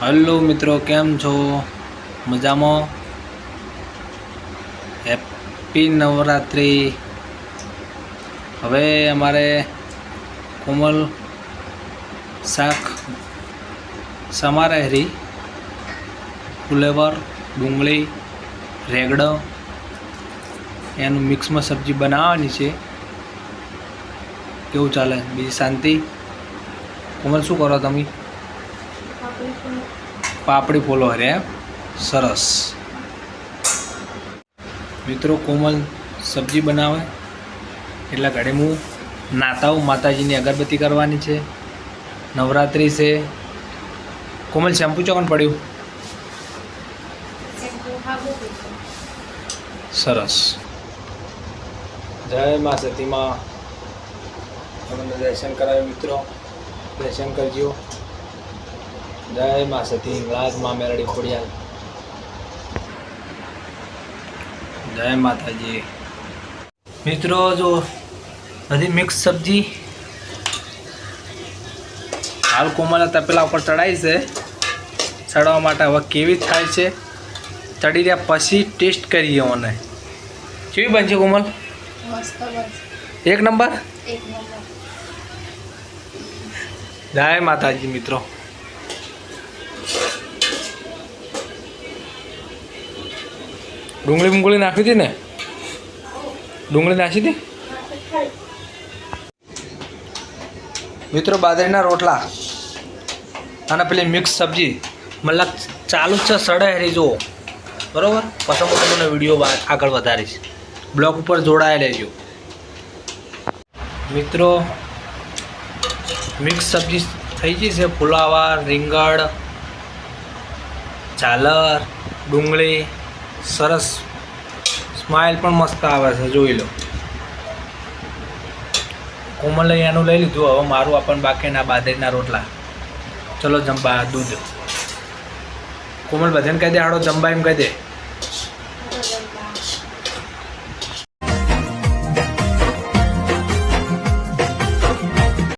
Hello મિત્રો, કેમ છો? મજામાં? હેપી નવરાત્રિ. હવે અમારે કોમલ શાક સમારેહરી, ફુલેવર, ડુંગળી, રેગડો, એનું મિક્સમાં સબ્જી બનાવવાની છે. કેવું ચાલે? બીજી શાંતિ? કોમલ, શું કરો તમે? પાપડી ફોલો હરે સરસ. મિત્રો કોમલ સબ્જી બનાવે. એટલે ઘડે હું નાતા માતાજીની અગરબત્તી કરવાની છે. નવરાત્રિ છે. કોમલ શેમ્પુ ચોકન પડ્યું? સરસ. જય મા સતીમાં. તમને દર્શન કરાવ્યું મિત્રો. દર્શન કરજો. જય મા સતી રાજમાં મેરડી ખોડિયાલ જય માતાજી. મિત્રો જો બધી મિક્સ સબ્જી હાલ કોમલ તપેલા ઉપર ચડાવી છે. ચડાવવા માટે હવે કેવી થાય છે ચડી રહ્યા પછી ટેસ્ટ કરીએ મને કેવી બનશે કોમલ? એક નંબર. જય માતાજી મિત્રો. ડુંગળી બુંગળી નાખી હતી ને? ડુંગળી નાખી હતી? મિત્રો, બાજરીના રોટલા અને પેલી મિક્સ સબ્જી મતલબ ચાલુ જ છે સડે હરી જુઓ. બરોબર? પછી હું તમને વીડિયો આગળ વધારીશ. બ્લોગ ઉપર જોડાયેલા લેજો મિત્રો, મિક્સ સબ્જી થઈ ગઈ છે. ફુલાવર રીંગણ, ઝાલર, ડુંગળી, સરસ સ્માઇલ પણ મસ્ત આવે છે, જોઈ લો. કોમલે એનું લઈ લીધું, હવે મારું આપણને બાકીના બાદરીના રોટલા. ચલો જમવા દૂધ. કોમલ બધાને કહી દે, હાડો જમ્બા એમ કહી દે.